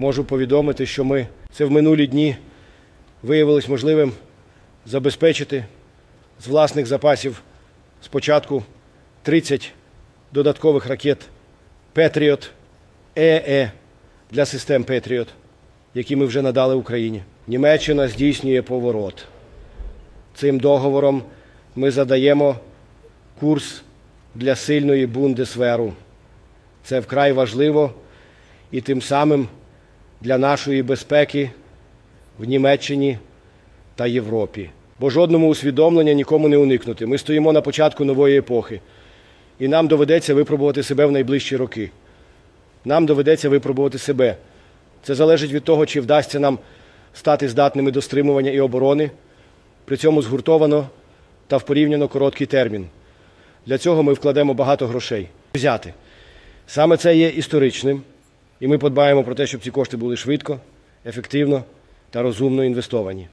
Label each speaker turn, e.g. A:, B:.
A: можу повідомити, що ми це в минулі дні виявилось можливим забезпечити з власних запасів спочатку 30 додаткових ракет Петріот ЕЕ для систем Петріот, які ми вже надали Україні. Німеччина здійснює поворот. Цим договором ми задаємо курс для сильної бундесверу. Це вкрай важливо і тим самим для нашої безпеки в Німеччині та Європі. Бо жодному усвідомлення нікому не уникнути. Ми стоїмо на початку нової епохи, і нам доведеться випробувати себе в найближчі роки. Нам доведеться випробувати себе. Це залежить від того, чи вдасться нам стати здатними до стримування і оборони, при цьому згуртовано та в порівняно короткий термін. Для цього ми вкладемо багато грошей. Взяти. Саме це є історичним, і ми подбаємо про те, щоб ці кошти були швидко, ефективно та розумно інвестовані.